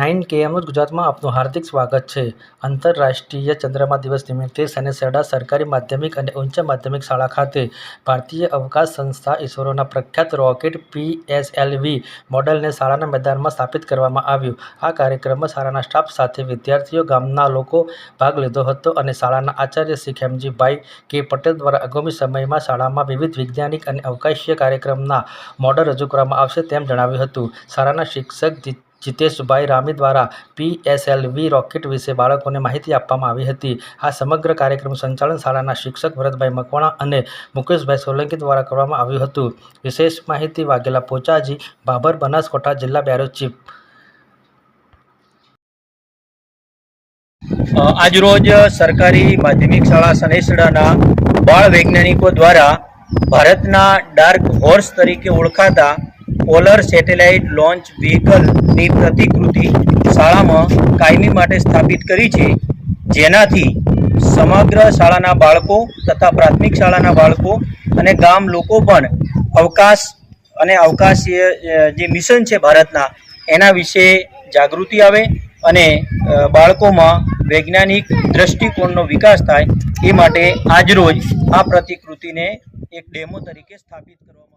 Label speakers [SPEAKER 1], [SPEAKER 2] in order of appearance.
[SPEAKER 1] Nine કેએમનું ગુજરાતમાં આપનું હાર્દિક સ્વાગત છે. આંતરરાષ્ટ્રીય ચંદ્રમા દિવસ નિમિત્તે સનેસરડા સરકારી માધ્યમિક અને ઉચ્ચ માધ્યમિક શાળા ખાતે ભારતીય અવકાશ સંસ્થા ઇસરોના પ્રખ્યાત રોકેટ પીએસએલવી મોડલને શાળાના મેદાનમાં સ્થાપિત કરવામાં આવ્યું. આ કાર્યક્રમમાં શાળાના સ્ટાફ સાથે વિદ્યાર્થીઓ, ગામના લોકો ભાગ લીધો હતો અને શાળાના આચાર્ય શ્રી ખેમજીભાઈ કે પટેલ દ્વારા આગામી સમયમાં શાળામાં વિવિધ વૈજ્ઞાનિક અને અવકાશીય કાર્યક્રમના મોડલ રજૂ કરવામાં આવશે તેમ જણાવ્યું હતું. શાળાના શિક્ષક જીતેશભાઈ રામી દ્વારા પીએસએલવી રોકેટ વિશે બાળકોને માહિતી આપવામાં આવી હતી. આ સમગ્ર કાર્યક્રમ સંચાલન શાળાના શિક્ષક ભરતભાઈ મકવાણા અને મુકેશભાઈ સોલંકી દ્વારા કરવામાં આવ્યું હતું. વિશેષ માહિતી વાઘેલા પોચાજી ભાભર બનાસકોઠા જિલ્લા બ્યુરો ચીફ.
[SPEAKER 2] આજરોજ સરકારી માધ્યમિક શાળા સનેસડાના બાળ વૈજ્ઞાનિકો દ્વારા ભારતના ડાર્ક હોર્સ તરીકે ઓળખાતા પોલર સેટેલાઇટ લોન્ચ વ્હીકલની પ્રતિકૃતિ શાળામાં કાયમી માટે સ્થાપિત કરી છે. જેનાથી સમગ્ર શાળાના બાળકો તથા પ્રાથમિક શાળાના બાળકો અને ગામ લોકો પણ અવકાશ અને અવકાશીય જે મિશન છે ભારતના, એના વિશે જાગૃતિ આવે અને બાળકોમાં વૈજ્ઞાનિક દ્રષ્ટિકોણનો વિકાસ થાય એ માટે આજરોજ આ પ્રતિકૃતિને એક ડેમો તરીકે સ્થાપિત કરવામાં